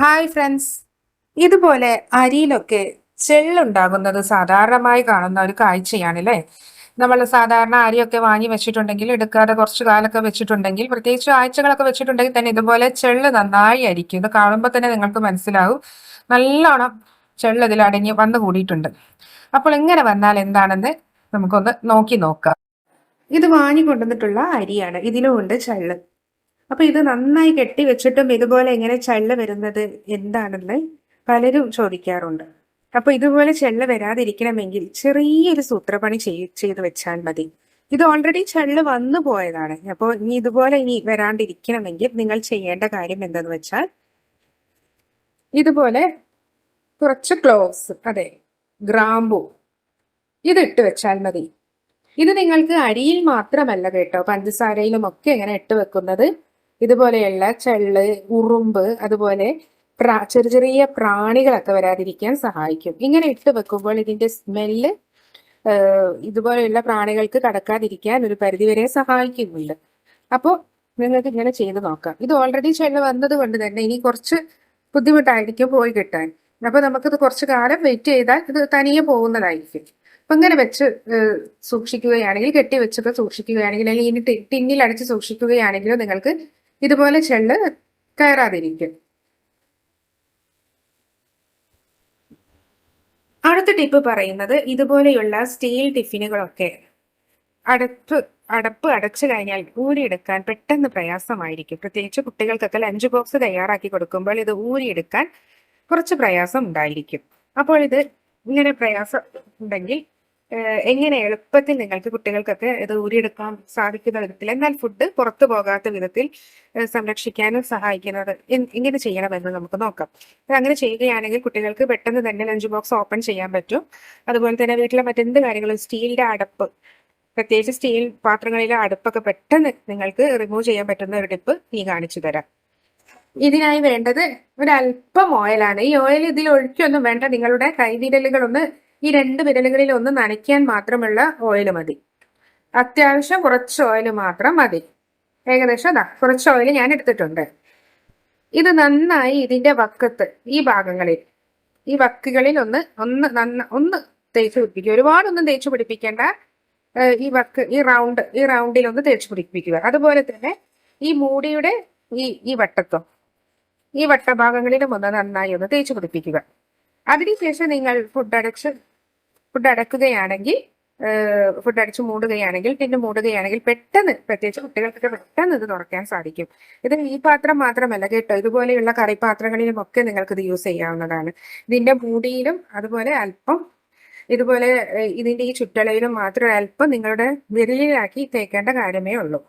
Hi friends ഇതുപോലെ അരിയിലൊക്കെ ചെള്ളുണ്ടാകുന്നത് സാധാരണമായി കാണുന്ന ഒരു കാഴ്ചയാണല്ലേ? നമ്മൾ സാധാരണ അരിയൊക്കെ വാങ്ങി വെച്ചിട്ടുണ്ടെങ്കിൽ എടുക്കാതെ കുറച്ച് കാലൊക്കെ വെച്ചിട്ടുണ്ടെങ്കിൽ പ്രത്യേകിച്ച് ആഴ്ചകളൊക്കെ വെച്ചിട്ടുണ്ടെങ്കിൽ തന്നെ ഇതുപോലെ ചെള്ള് നന്നായി അരിക്കും. ഇത് കാണുമ്പോൾ തന്നെ നിങ്ങൾക്ക് മനസ്സിലാവും. നല്ലോണം ചെള്ള് ഇതിൽ അടങ്ങി വന്നു കൂടിയിട്ടുണ്ട്. അപ്പോൾ എങ്ങനെ വന്നാൽ എന്താണെന്ന് നമുക്കൊന്ന് നോക്കി നോക്കാം. ഇത് വാങ്ങി കൊണ്ടുവന്നിട്ടുള്ള അരിയാണ്. ഇതിലും ഉണ്ട് ചെള്ള്. അപ്പൊ ഇത് നന്നായി കെട്ടി വെച്ചിട്ടും ഇതുപോലെ എങ്ങനെ ചെള്ള വരുന്നത് എന്താണെന്ന് പലരും ചോദിക്കാറുണ്ട്. അപ്പൊ ഇതുപോലെ ചെള്ള വരാതിരിക്കണമെങ്കിൽ ചെറിയൊരു സൂത്രപ്പണി ചെയ് ചെയ്ത് വെച്ചാൽ മതി. ഇത് ഓൾറെഡി ചെള്ള് വന്നു പോയതാണ്. അപ്പോൾ ഇനി ഇതുപോലെ ഇനി വരാണ്ടിരിക്കണമെങ്കിൽ നിങ്ങൾ ചെയ്യേണ്ട കാര്യം എന്തെന്ന് വെച്ചാൽ ഇതുപോലെ കുറച്ച് ക്ലോവ്സ് അതെ ഗ്രാമ്പു ഇതിട്ട് വെച്ചാൽ മതി. ഇത് നിങ്ങൾക്ക് അരിയിൽ മാത്രമല്ല കേട്ടോ പഞ്ചസാരയിലും ഒക്കെ ഇങ്ങനെ ഇട്ട് വെക്കുന്നത്? ഇതുപോലെയുള്ള ചെള്ള് ഉറുമ്പ് അതുപോലെ പ്രാ ചെറിയ ചെറിയ പ്രാണികളൊക്കെ വരാതിരിക്കാൻ സഹായിക്കും. ഇങ്ങനെ ഇട്ട് വെക്കുമ്പോൾ ഇതിന്റെ സ്മെല്ല് ഇതുപോലെയുള്ള പ്രാണികൾക്ക് കടക്കാതിരിക്കാൻ ഒരു പരിധിവരെ സഹായിക്കുന്നുണ്ട്. അപ്പോൾ നിങ്ങൾക്ക് ഇങ്ങനെ ചെയ്ത് നോക്കാം. ഇത് ഓൾറെഡി ചെള്ള് വന്നത് കൊണ്ട് തന്നെ ഇനി കുറച്ച് ബുദ്ധിമുട്ടായിരിക്കും പോയി കിട്ടാൻ. അപ്പൊ നമുക്കിത് കുറച്ച് കാലം വെയിറ്റ് ചെയ്താൽ ഇത് തനിയെ പോകുന്നതായിരിക്കും. അപ്പൊ ഇങ്ങനെ വെച്ച് സൂക്ഷിക്കുകയാണെങ്കിൽ കെട്ടി വെച്ചൊക്കെ സൂക്ഷിക്കുകയാണെങ്കിൽ അല്ലെങ്കിൽ ഇനി ടിന്നിൽ അടിച്ച് സൂക്ഷിക്കുകയാണെങ്കിലും നിങ്ങൾക്ക് ഇതുപോലെ ചെള്ള് കയറാതിരിക്കും. അടുത്ത ടിപ്പ് പറയുന്നത് ഇതുപോലെയുള്ള സ്റ്റീൽ ടിഫിനുകളൊക്കെ അടപ്പ് അടപ്പ് അടച്ചു കഴിഞ്ഞാൽ ഊരിയെടുക്കാൻ പെട്ടെന്ന് പ്രയാസമായിരിക്കും. പ്രത്യേകിച്ച് കുട്ടികൾക്കൊക്കെ ലഞ്ച് ബോക്സ് തയ്യാറാക്കി കൊടുക്കുമ്പോൾ ഇത് ഊരിയെടുക്കാൻ കുറച്ച് പ്രയാസം ഉണ്ടായിരിക്കും. അപ്പോൾ ഇത് ഇങ്ങനെ പ്രയാസം ഉണ്ടെങ്കിൽ എങ്ങനെ എളുപ്പത്തിൽ നിങ്ങൾക്ക് കുട്ടികൾക്കൊക്കെ ഇത് ഊരിയെടുക്കാൻ സാധിക്കുന്ന വിധത്തിൽ എന്നാൽ ഫുഡ് പുറത്തു പോകാത്ത വിധത്തിൽ സംരക്ഷിക്കാനും സഹായിക്കുന്നത് ഇങ്ങനെ ചെയ്യണമെന്ന് നമുക്ക് നോക്കാം. അങ്ങനെ ചെയ്യുകയാണെങ്കിൽ കുട്ടികൾക്ക് പെട്ടെന്ന് തന്നെ ലഞ്ച് ബോക്സ് ഓപ്പൺ ചെയ്യാൻ പറ്റും. അതുപോലെ തന്നെ വീട്ടിലെ മറ്റെന്ത് കാര്യങ്ങളും സ്റ്റീലിന്റെ അടപ്പ് പ്രത്യേകിച്ച് സ്റ്റീൽ പാത്രങ്ങളിലെ അടുപ്പൊക്കെ പെട്ടെന്ന് നിങ്ങൾക്ക് റിമൂവ് ചെയ്യാൻ പറ്റുന്ന ഒരു ടിപ്പ് നീ കാണിച്ചു തരാം. ഇതിനായി വേണ്ടത് ഒരല്പം ഓയിലാണ് ഈ ഓയിൽ ഇതിൽ ഒഴിക്കൊന്നും വേണ്ട. നിങ്ങളുടെ കൈവിരലുകളൊന്ന് ഈ രണ്ട് വിരലുകളിൽ ഒന്ന് നനയ്ക്കാൻ മാത്രമുള്ള ഓയിൽ മതി. അത്യാവശ്യം കുറച്ച് ഓയിൽ മാത്രം മതി. ഏകദേശം അതാ കുറച്ച് ഓയിൽ ഞാൻ എടുത്തിട്ടുണ്ട്. ഇത് നന്നായി ഇതിന്റെ വക്കത്ത് ഈ ഭാഗങ്ങളിൽ ഈ വക്കുകളിൽ ഒന്ന് ഒന്ന് നന്ന ഒന്ന് തേച്ച് പിടിപ്പിക്കുക. ഒരുപാടൊന്നും തേച്ച് പിടിപ്പിക്കേണ്ട ഈ വക്ക് ഈ റൗണ്ട് ഈ റൗണ്ടിൽ ഒന്ന് തേച്ച് പിടിപ്പിക്കുക. അതുപോലെ തന്നെ ഈ മൂടിയുടെ ഈ ഈ വട്ടത്തും ഈ വട്ടഭാഗങ്ങളിലും ഒന്ന് നന്നായി ഒന്ന് തേച്ച് പിടിപ്പിക്കുക. അതിനുശേഷം നിങ്ങൾ ഫുഡ് അടച്ച് ഫുഡ് അടക്കുകയാണെങ്കിൽ ഫുഡ് അടിച്ച് മൂടുകയാണെങ്കിൽ പിന്നെ മൂടുകയാണെങ്കിൽ പെട്ടെന്ന് പ്രത്യേകിച്ച് കുട്ടികൾക്കൊക്കെ പെട്ടെന്ന് ഇത് തുറക്കാൻ സാധിക്കും. ഇത് ഈ പാത്രം മാത്രമല്ല കേട്ടോ ഇതുപോലെയുള്ള കറിപാത്രങ്ങളിലും ഒക്കെ നിങ്ങൾക്ക് ഇത് യൂസ് ചെയ്യാവുന്നതാണ്. ഇതിന്റെ മൂടിയിലും അതുപോലെ അല്പം ഇതുപോലെ ഇതിന്റെ ഈ ചുറ്റളയിലും മാത്രം അല്പം നിങ്ങളുടെ വിരലിലാക്കി തേക്കേണ്ട കാര്യമേ ഉള്ളൂ.